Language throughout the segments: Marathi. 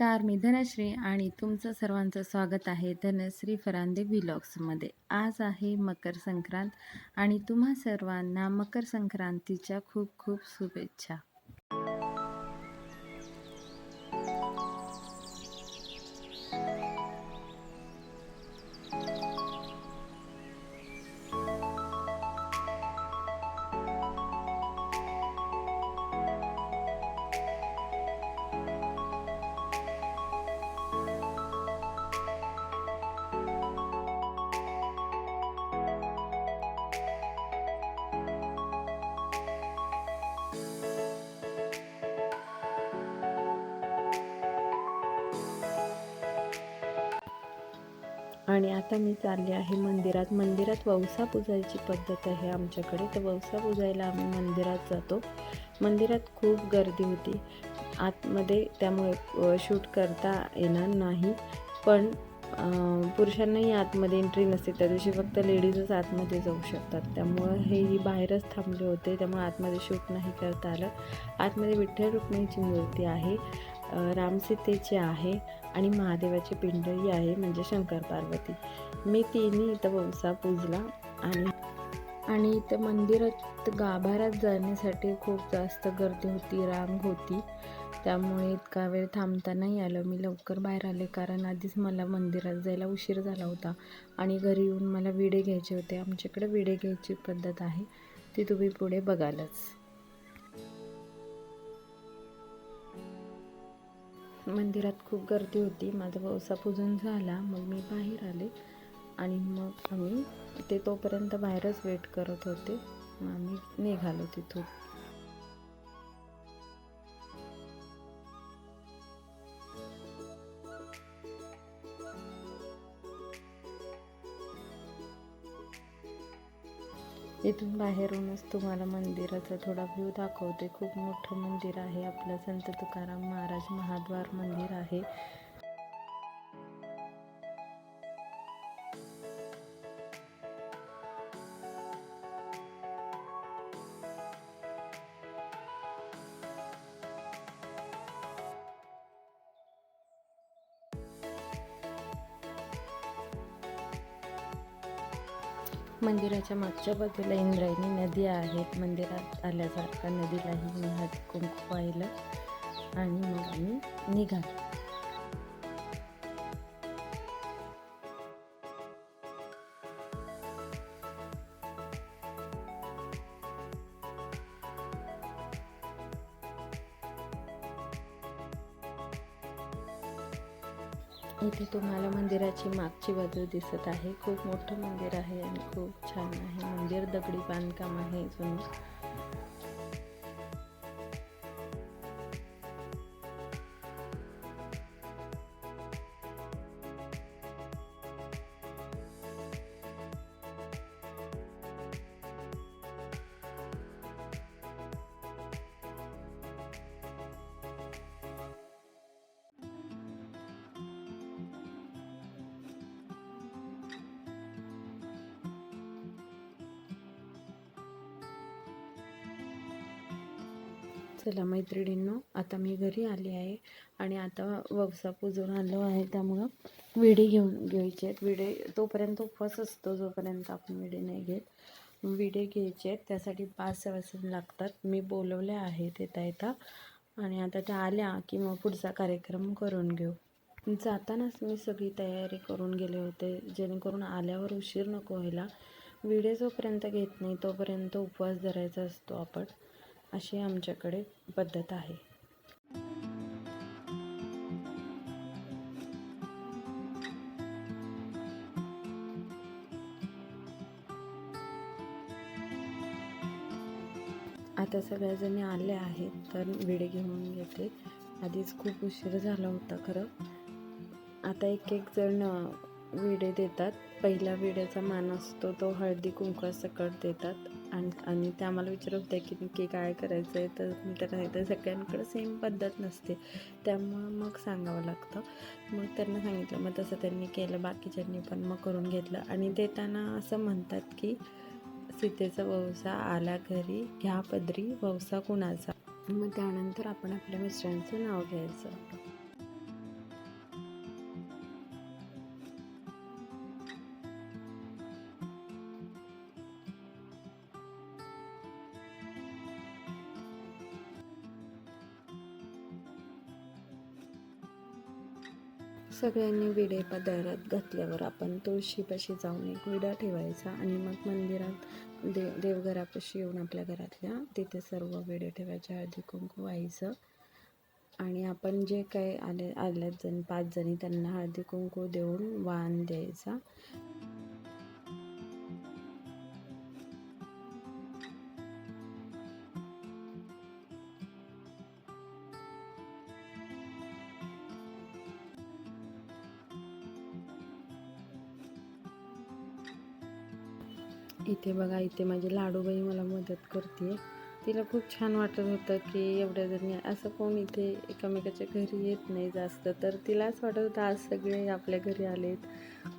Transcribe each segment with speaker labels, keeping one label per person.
Speaker 1: नमस्कार मी धनश्री आणि तुमचं सर्वांचं स्वागत आहे धनश्री फरांदे व्हिलॉग्समध्ये. आज आहे मकर संक्रांत आणि तुम्हा सर्वांना मकर संक्रांतीच्या खूप खूप शुभेच्छा. आणि आता मी चालले आहे मंदिरात. मंदिरात वौसा पूजायची पद्धत आहे आमच्याकडे. तर वौसा पूजायला आम्ही मंदिरात जातो. मंदिरात खूप गर्दी होती. आतमध्ये त्यामुळे शूट करता येणार नाही. पण पुरुषांनाही आतमध्ये एंट्री नसते. त्या दिवशी फक्त लेडीजच आतमध्ये जाऊ शकतात. त्यामुळं हे बाहेरच थांबले होते. त्यामुळे आतमध्ये शूट नाही करता आलं. आतमध्ये विठ्ठल रुक्मिणीची मूर्ती आहे. रामसीतेची आहे आणि महादेवाची पिंडही आहे म्हणजे शंकर पार्वती. मी तिन्ही इथं वंसा पूजला आणि आणि इथं मंदिरात गाभाऱ्यात जाण्यासाठी खूप जास्त गर्दी होती रांग होती. त्यामुळे इतका वेळ थांबता नाही आलं. मी लवकर बाहेर आले कारण आधीच मला मंदिरात जायला उशीर झाला होता आणि घरी येऊन मला विडे घ्यायचे होते. आमच्याकडे विडे घ्यायची पद्धत आहे. ती तुम्ही पुढे बघालच. मंदिरात खूप गर्दी होती. माझा वौसा पूजन झाला. मग मी बाहेर आले आणि मग आम्ही ते तोपर्यंत बाहेरच वेट करत होते. मग आम्ही निघालो तिथून. इथून बाहेरूनच तुम्हाला मंदिराचा थोडा व्ह्यू दाखवते. खूप मोठं मंदिर आहे आपलं संत तुकाराम महाराज महाद्वार मंदिर आहे. मंदिराच्या मागच्या बाजूला इंद्रायणी नदी आहेत मंदिरात आल्यासारखा नदीलाही मी हात कुंकू पाहिलं आणि मग आम्ही निघालो. इथे तुम्हाला मंदिराची मागची बाजू दिसत आहे. खूप मोठं मंदिर आहे आणि खूप छान आहे. मंदिर दगडी बांधकाम आहे जुनं चला मैत्रिणींनो आता मी घरी आली आहे आणि आता ववसा पुजून आलो आहे. त्यामुळं विडे घेऊन घ्यायचे आहेत. विडे तोपर्यंत उपवास असतो जोपर्यंत आपण विडे नाही घेत. विडे घ्यायचे आहेत. त्यासाठी पाच सवासन लागतात. मी बोलवले आहेत येता येता आणि आता त्या आल्या की मग पुढचा कार्यक्रम करून घेऊ. जातानाच मी सगळी तयारी करून गेले होते. जेणेकरून आल्यावर उशीर नको व्हायला. विडे जोपर्यंत घेत नाही तोपर्यंत उपवास धरायचा असतो आपण. अशी आमच्याकडे पद्धत आहे. आता सगळ्याजणी आले आहेत तर विडे घेऊन घेते. आधीच खूप उशीर झाला होता खरं. आता एक एक जण विडे देतात. पहिला विड्याचा मान असतो तो हळदी कुंकवा सकट देतात. आणि आणि ते आम्हाला विचारत होत्या की नक्की काय करायचं आहे तर मी तर काय तर सगळ्यांकडे सेम पद्धत नसते. त्यामुळं मग सांगावं लागतं. मग त्यांना सांगितलं मग तसं त्यांनी केलं बाकीच्यांनी पण मग करून घेतलं. आणि देताना असं म्हणतात की सीतेचा ववसा आला घरी घ्या पदरी ववसा कुणाचा? मग त्यानंतर आपण आपल्या मिस्टरांचं नाव घ्यायचं. सगळ्यांनी विडे पदरात घातल्यावर आपण तुळशीपाशी जाऊन एक विडा ठेवायचा आणि मग मंदिरात दे देवघरापाशी येऊन आपल्या घरातल्या तिथे सर्व विडे ठेवायचे हळदी कुंकू व्हायचं आणि आपण जे काही आले आल्यात जण पाच जणी त्यांना हळदी कुंकू देऊन वाण द्यायचा. इथे बघा इथे माझी लाडूबाई मला मदत करते तिला खूप छान वाटत होतं की एवढ्या जणी असं कोण इथे एकामेकाच्या घरी येत नाही जास्त. तर तिला असं वाटत होतं आज सगळे आपल्या घरी आलेत.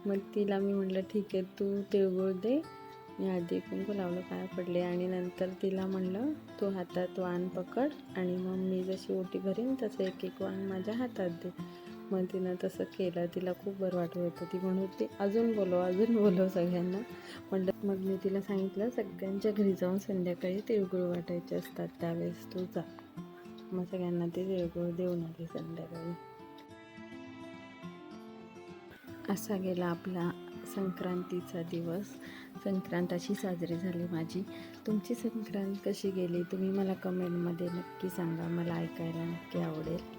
Speaker 1: मग तिला मी म्हटलं ठीक आहे तू तिळगुळ दे. मी आधी कुंकू लावलं पाया पडले आणि नंतर तिला म्हणलं तू हातात वाण पकड आणि मग मी जशी ओटी भरीन तसं एक एक वाण माझ्या हातात दे. मग तिनं तसं केलं. तिला खूप बरं वाटत होतं. ती म्हणत होती अजून बोलव अजून बोलव सगळ्यांना. म्हटलं मग मी तिला सांगितलं सगळ्यांच्या घरी जाऊन संध्याकाळी तिळगुळ वाटायचे असतात. त्यावेळेस तू जा. मग सगळ्यांना ते तिळगुळ देऊन आली संध्याकाळी. असा गेला आपला संक्रांतीचा दिवस. संक्रांत अशी साजरी झाली माझी. तुमची संक्रांत कशी गेली? तुम्ही मला कमेंटमध्ये नक्की सांगा. मला ऐकायला नक्की आवडेल.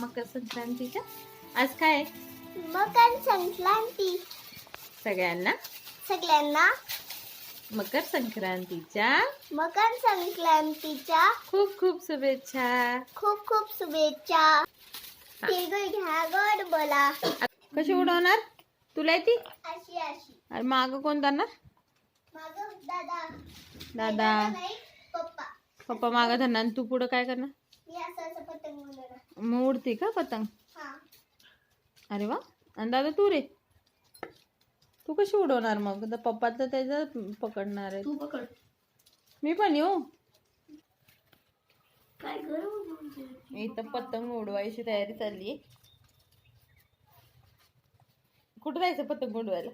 Speaker 1: मकर संक्रांतीच्या आज काय
Speaker 2: मकर संक्रांती.
Speaker 1: सगळ्यांना?
Speaker 2: सगळ्यांना.
Speaker 1: मकर संक्रांतीच्या?
Speaker 2: मकर संक्रांतीच्या.
Speaker 1: खूप खूप शुभेच्छा.
Speaker 2: खूप खूप शुभेच्छा. तिळगुळ घ्या गोड बोला.
Speaker 1: कशी उडवणार? तुला येते?
Speaker 2: अशी अशी.
Speaker 1: आणि माग कोण जाणार
Speaker 2: माग दादा.
Speaker 1: दादा
Speaker 2: नाही पप्पा.
Speaker 1: पप्पा माग धरणार आणि तू पुढं काय करणार?
Speaker 2: मी असं असं पतंग उडवणार
Speaker 1: मग उडते का पतंग?
Speaker 2: हा.
Speaker 1: अरे वा. आणि दादा तू रे? तू कशी उडवणार मग? पप्पा तर त्याचं पकडणार आहे.
Speaker 2: तू पकड.
Speaker 1: मी पण येऊ?
Speaker 2: काय करू
Speaker 1: इथं पतंग उडवायची तयारी चालली. कुठं जायचं पतंग उडवायला?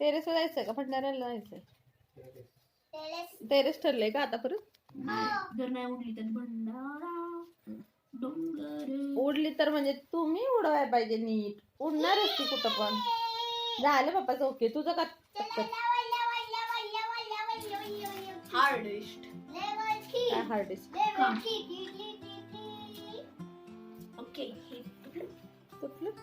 Speaker 1: टेरेसवर जायचंय का? जायचंय
Speaker 2: टेरेस.
Speaker 1: टेरेस ठरलंय का आता परत?
Speaker 2: जर नाही उडली तर भंडारा डोंगर.
Speaker 1: उडली तर म्हणजे तुम्ही उडवाय पाहिजे नीट. उडणारच ती कुठं पण. झालं पप्पाचं ओके तुझं का
Speaker 2: हार्डेस्ट
Speaker 1: काय हार्ड डिस्क
Speaker 2: ओके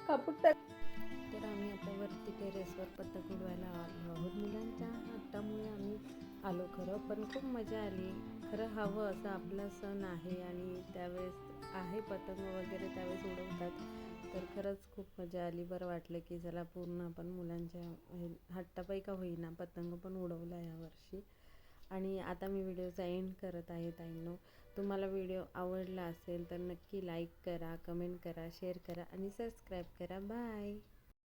Speaker 1: कापूट तर आम्ही आता वरती टेरेसवर पतंग उडवायला आलो आहोत मुलांच्या हट्टामुळे आम्ही आलो खरं पण खूप मजा आली. खरं हवं असं आपला सण आहे आणि त्यावेळेस आहे पतंग वगैरे त्यावेळेस उडवतात तर खरंच खूप मजा आली. बरं वाटलं की चला पूर्ण आपण मुलांच्या हे- का होईना पतंग पण उडवला यावर्षी आणि आता मी व्हिडिओचा एंड करत आहे ताईंनो. तुम्हाला व्हिडिओ आवडला असेल तर नक्की लाईक करा कमेंट करा शेअर करा आणि सबस्क्राईब करा. बाय!